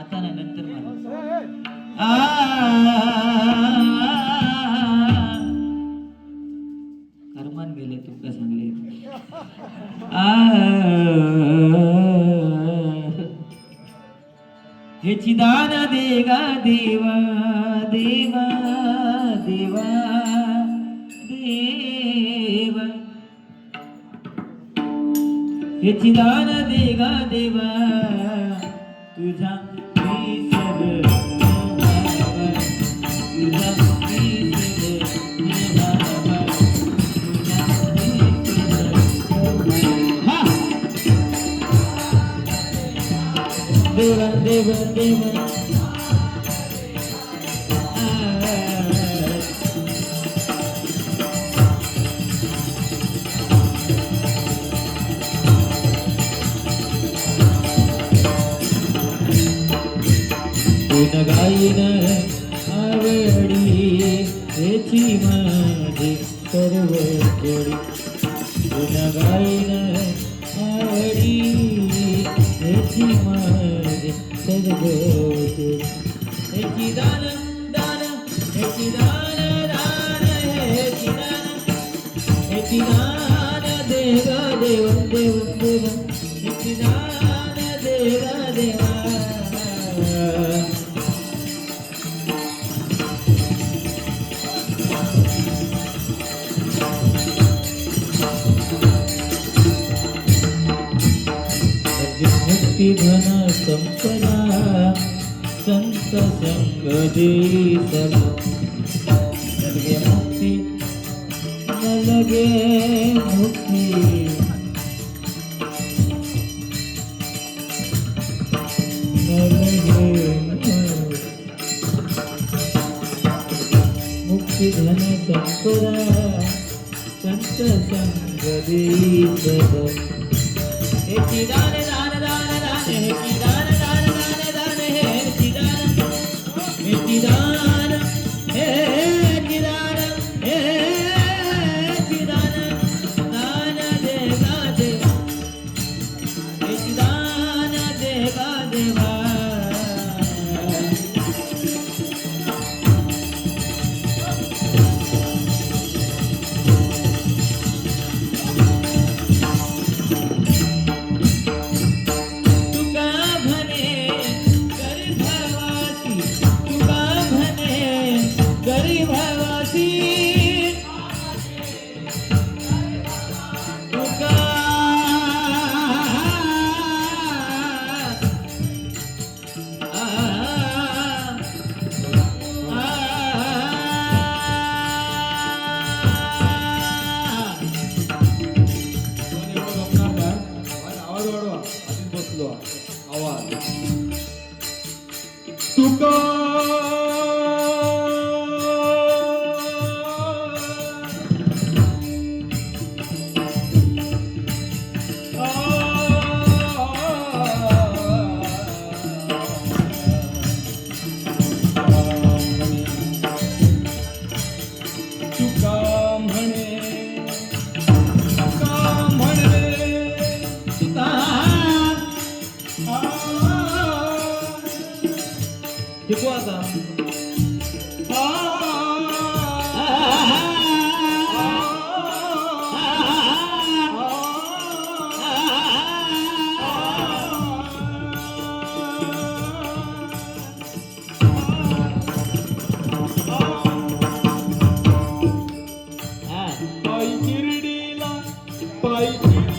आता नाही नंतर कर्मान गेले तुमका सांगले आ ह्याची दान देगा देवा देवा देवा देवा ह्याची दान देगा देवा तुझा देवा आ. गुण गाईन आवडी याची माझी सर्व जोडी गुण गाईन आवडी याची माझी सर्व दान दान याची दान दान याची दान याची दान देव देव देव देव दान देव देवा। मुक्ती धन संपदा संत संग देई सर्व लगे मुक्ती, न लगे मुक्ती। न लगे मुक्ती। Mitidana, सोडवा आणि बसलो आवाज. तुका right.